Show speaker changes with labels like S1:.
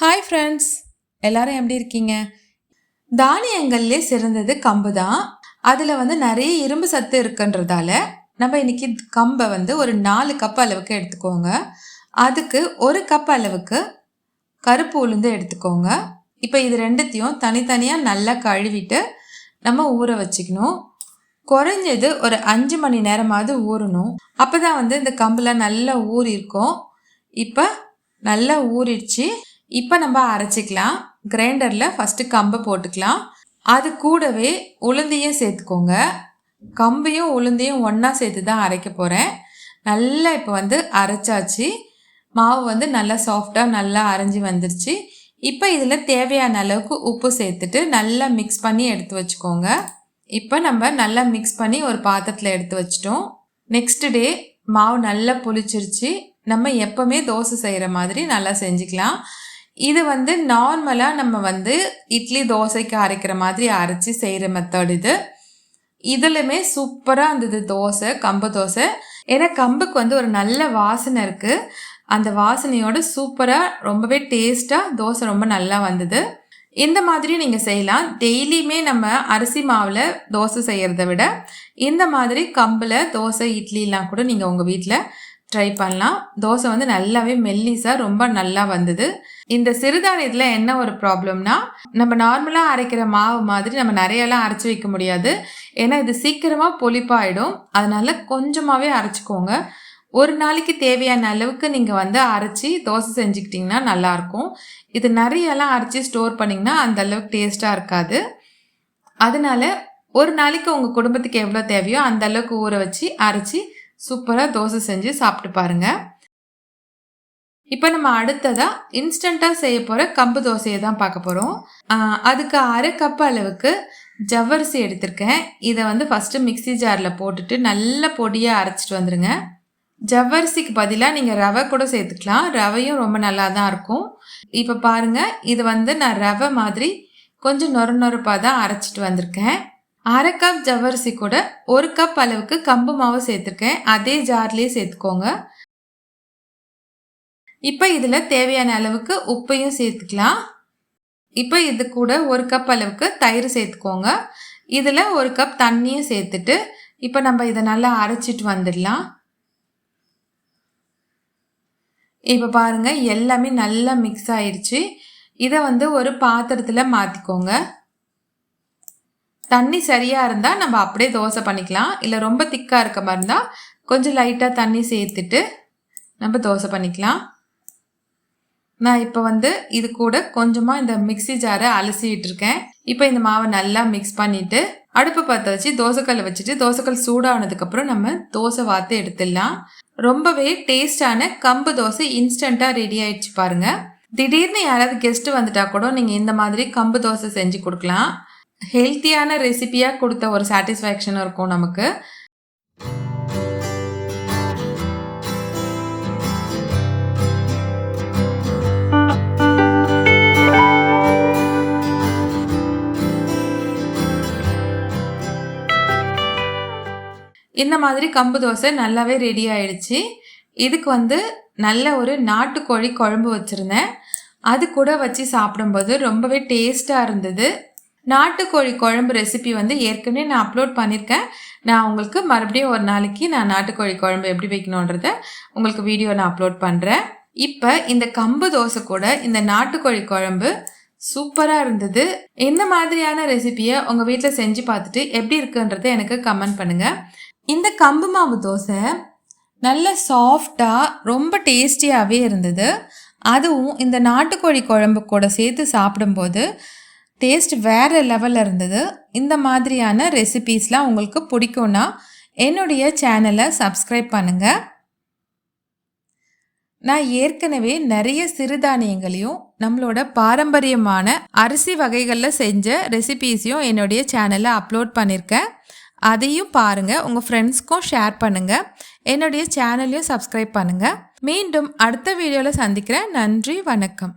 S1: Hi friends எல்லாரும் எப்படி இருக்கீங்க? தானியங்கள்லே சிறந்தது கம்பு தான். அதில் வந்து நிறைய இரும்பு சத்து இருக்குன்றதால நம்ம இன்னைக்கு கம்பை வந்து ஒரு நாலு கப் அளவுக்கு எடுத்துக்கோங்க. அதுக்கு ஒரு கப் அளவுக்கு கருப்பு உளுந்து எடுத்துக்கோங்க. இப்போ இது ரெண்டுத்தையும் தனித்தனியாக நல்லா கழுவிட்டு நம்ம ஊற வச்சுக்கணும். குறைஞ்சது ஒரு அஞ்சு மணி நேரமாவது ஊறணும். அப்போ தான் வந்து இந்த கம்பில் நல்லா ஊறியிருக்கும் இப்போ நல்லா ஊறிடுச்சு. இப்போ நம்ம அரைச்சிக்கலாம். கிரைண்டரில் ஃபஸ்ட்டு கம்பை போட்டுக்கலாம். அது கூடவே உளுந்தையும் சேர்த்துக்கோங்க. கம்பையும் உளுந்தையும் ஒன்றா சேர்த்து தான் அரைக்க போகிறேன் நல்லா இப்போ வந்து அரைச்சாச்சு. மாவு வந்து நல்லா சாஃப்டாக நல்லா அரைஞ்சி வந்துருச்சு. இப்போ இதில் தேவையான அளவுக்கு உப்பு சேர்த்துட்டு நல்லா மிக்ஸ் பண்ணி எடுத்து வச்சுக்கோங்க. இப்போ நம்ம நல்லா மிக்ஸ் பண்ணி ஒரு பாத்திரத்தில் எடுத்து வச்சிட்டோம். நெக்ஸ்ட் டே மாவு நல்லா புளிச்சிருச்சு. நம்ம எப்போவுமே தோசை செய்கிற மாதிரி நல்லா செஞ்சுக்கலாம். இது வந்து நார்மலாக நம்ம வந்து இட்லி தோசைக்கு அரைக்கிற மாதிரி அரைச்சி செய்கிற மெத்தட் இது. இதுலையுமே சூப்பராக இருந்தது தோசை கம்பு தோசை. ஏன்னா கம்புக்கு வந்து ஒரு நல்ல வாசனை இருக்குது அந்த வாசனையோட சூப்பராக ரொம்பவே டேஸ்ட்டாக தோசை ரொம்ப நல்லா வந்தது. இந்த மாதிரி நீங்கள் செய்யலாம். டெய்லியுமே நம்ம அரிசி மாவில் தோசை செய்கிறத விட இந்த மாதிரி கம்பில் தோசை இட்லிலாம் கூட நீங்கள் உங்கள் வீட்டில் ட்ரை பண்ணலாம். தோசை வந்து நல்லாவே மெல்லிஸாக ரொம்ப நல்லா வந்தது. இந்த சிறுதானியத்தில் என்ன ஒரு ப்ராப்ளம்னா நம்ம நார்மலாக அரைக்கிற மாவு மாதிரி நம்ம நிறையெல்லாம் அரைச்சி வைக்க முடியாது. ஏன்னா இது சீக்கிரமாக பொலிப்பாயிடும். அதனால கொஞ்சமாகவே அரைச்சிக்கோங்க. ஒரு நாளைக்கு தேவையான அளவுக்கு நீங்கள் வந்து அரைச்சி தோசை செஞ்சுக்கிட்டிங்கன்னா நல்லாயிருக்கும். இது நிறையெல்லாம் அரைச்சி ஸ்டோர் பண்ணிங்கன்னா அந்த அளவுக்கு டேஸ்ட்டாக இருக்காது. அதனால ஒரு நாளைக்கு உங்கள் குடும்பத்துக்கு எவ்வளோ தேவையோ அந்த அளவுக்கு ஊற வச்சு அரைச்சி சூப்பராக தோசை செஞ்சு சாப்பிட்டு பாருங்கள் இப்போ நம்ம அடுத்ததாக இன்ஸ்டண்ட்டாக செய்ய போகிற கம்பு தோசையை தான் பார்க்க போகிறோம் அதுக்கு அரை கப் அளவுக்கு ஜவ்வரிசி எடுத்திருக்கேன். இதை வந்து ஃபஸ்ட்டு மிக்சி ஜாரில் போட்டுட்டு நல்ல பொடியாக அரைச்சிட்டு வந்துடுங்க ஜவ்வரிசிக்கு பதிலாக நீங்கள் ரவை கூட சேர்த்துக்கலாம். ரவையும் ரொம்ப நல்லா தான் இருக்கும். இப்போ பாருங்கள் இது வந்து நான் ரவை மாதிரி கொஞ்சம் நொறு நொறுப்பாக தான் அரைச்சிட்டு வந்திருக்கேன். அரை கப் ஜவ்வரிசி கூட ஒரு கப் அளவுக்கு கம்பு மாவு சேர்த்துருக்கேன். அதே ஜார்லேயே சேர்த்துக்கோங்க. இப்போ இதில் தேவையான அளவுக்கு உப்பையும் சேர்த்துக்கலாம். இப்போ இது கூட ஒரு கப் அளவுக்கு தயிர் சேர்த்துக்கோங்க. இதில் ஒரு கப் தண்ணியும் சேர்த்துட்டு இப்போ நம்ம இதை நல்லா அரைச்சிட்டு வந்துடலாம். இப்போ பாருங்கள் எல்லாமே நல்லா மிக்ஸ் ஆயிடுச்சு இதை வந்து ஒரு பாத்திரத்தில் மாற்றிக்கோங்க தண்ணி சரியாக இருந்தால் நம்ம அப்படியே தோசை பண்ணிக்கலாம். இல்லை ரொம்ப திக்காக இருக்க மாதிரி இருந்தால் கொஞ்சம் லைட்டாக தண்ணி சேர்த்துட்டு நம்ம தோசை பண்ணிக்கலாம். நான் இப்போ வந்து இது கூட கொஞ்சமாக இந்த மிக்சி ஜாரை அலசிட்டு இருக்கேன் இப்போ இந்த மாவை நல்லா மிக்ஸ் பண்ணிவிட்டு அடுப்பு பற்ற வச்சு தோசைக்கல்லை வச்சுட்டு தோசைக்கல் சூடானதுக்கப்புறம் நம்ம தோசை வாத்து எடுத்துடலாம். ரொம்பவே டேஸ்டான கம்பு தோசை இன்ஸ்டண்ட்டாக ரெடி ஆயிடுச்சு பாருங்கள் திடீர்னு யாராவது கெஸ்ட்டு வந்துட்டா கூட நீங்கள் இந்த மாதிரி கம்பு தோசை செஞ்சு கொடுக்கலாம். ஹெல்த்தியான ரெசிபியாக கொடுத்த ஒரு சாட்டிஸ்ஃபேக்ஷன் இருக்கும் நமக்கு. இந்த மாதிரி கம்பு தோசை நல்லாவே ரெடி ஆயிடுச்சு. இதுக்கு வந்து நல்ல ஒரு நாட்டுக்கோழி குழம்பு வச்சுருந்தேன். அது கூட வச்சு சாப்பிடும்போது ரொம்பவே டேஸ்ட்டாக இருந்தது. நாட்டுக்கோழி குழம்பு ரெசிபி வந்து ஏற்கனவே நான் அப்லோட் பண்ணியிருக்கேன் நான் உங்களுக்கு மறுபடியும் ஒரு நாளைக்கு நான் நாட்டுக்கோழி குழம்பு எப்படி வைக்கணுன்றத உங்களுக்கு வீடியோ நான் அப்லோட் பண்ணுறேன் இப்போ இந்த கம்பு தோசை கூட இந்த நாட்டுக்கோழி குழம்பு சூப்பராக இருந்தது. இந்த மாதிரியான ரெசிபியை உங்கள் வீட்டில் செஞ்சு பார்த்துட்டு எப்படி இருக்குன்றதை எனக்கு கமெண்ட் பண்ணுங்கள் இந்த கம்பு மாவு தோசை நல்ல சாஃப்டாக ரொம்ப டேஸ்டியாகவே இருந்தது. அதுவும் இந்த நாட்டுக்கோழி குழம்பு கூட சேர்த்து சாப்பிடும்போது டேஸ்ட் வேறு லெவலில் இருந்தது. இந்த மாதிரியான ரெசிபீஸ்லாம் உங்களுக்கு பிடிக்கும்னா என்னுடைய சேனலை சப்ஸ்கிரைப் பண்ணுங்கள் நான் ஏற்கனவே நிறைய சிறுதானியங்களையும் நம்மளோட பாரம்பரியமான அரிசி வகைகளில் செஞ்ச ரெசிபீஸையும் என்னுடைய சேனலில் அப்லோட் பண்ணியிருக்கேன் அதையும் பாருங்கள் உங்கள் ஃப்ரெண்ட்ஸ்க்கும் ஷேர் பண்ணுங்கள் என்னுடைய சேனலையும் சப்ஸ்கிரைப் பண்ணுங்கள் மீண்டும் அடுத்த வீடியோவில் சந்திக்கிறேன். நன்றி வணக்கம்.